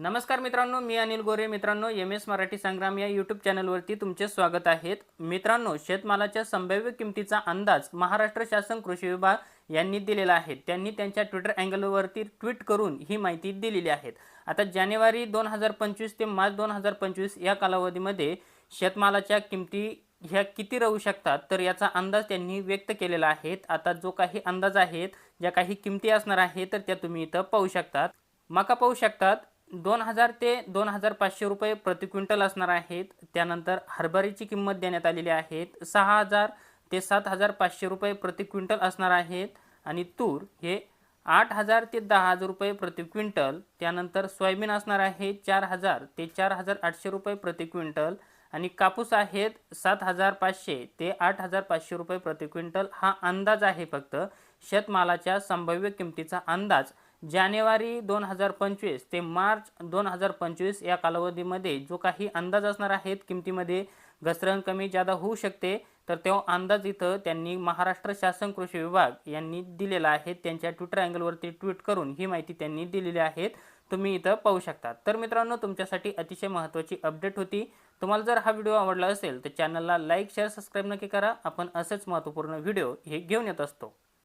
नमस्कार मित्रांनो मी अनिल गोरे. मित्रांनो एम एस मराठी संग्राम या यूट्यूब चॅनलवरती तुमचे स्वागत आहेत मित्रांनो शेतमालाच्या संभाव्य किमतीचा अंदाज महाराष्ट्र शासन कृषी विभाग यांनी दिलेला आहे. त्यांनी त्यांच्या ट्विटर अँगलवरती ट्विट करून ही माहिती दिलेली आहे. आता जानेवारी दोन हजार पंचवीस ते मार्च दोन हजार पंचवीस या कालावधीमध्ये शेतमालाच्या किमती ह्या किती राहू शकतात? तर याचा अंदाज त्यांनी व्यक्त केलेला आहे. आता जो काही अंदाज आहेत ज्या काही किमती असणार आहेत तर त्या तुम्ही इथं पाहू शकतात. मका पाहू शकतात दोन हजार ते दोन हजार पाचशे रुपये प्रति क्विंटल असणार आहेत. त्यानंतर हरभऱ्याची किंमत देण्यात आलेली आहेत सहा हजार ते सात हजार पाचशे रुपये प्रति क्विंटल असणार आहेत. आणि तूर हे आठ हजार ते दहा हजार रुपये प्रति क्विंटल. त्यानंतर सोयाबीन असणार आहे चार हजार ते चार हजार आठशे रुपये प्रति क्विंटल. आणि कापूस आहेत सात हजार पाचशे ते आठ हजार पाचशे रुपये प्रति क्विंटल. हा अंदाज आहे फक्त. शेतमालाच्या संभाव्य किमतीचा अंदाज जानेवारी दोन हजार पंचवीस ते मार्च दोन हजार पंचवीस या कालावधीमध्ये जो काही अंदाज असणार आहेत किमतीमध्ये घसरण कमी जादा होऊ शकते तर तो अंदाज इथं त्यांनी महाराष्ट्र शासन कृषी विभाग यांनी दिलेला आहे. त्यांच्या ट्विटर अँगलवरती ट्विट करून ही माहिती त्यांनी दिलेली आहे. तुम्ही इथं पाहू शकता. तर मित्रांनो तुमच्यासाठी अतिशय महत्त्वाची अपडेट होती. तुम्हाला जर हा व्हिडिओ आवडला असेल तर चॅनलला लाईक शेअर सबस्क्राईब नक्की करा. आपण असेच महत्त्वपूर्ण व्हिडिओ हे घेऊन येत असतो.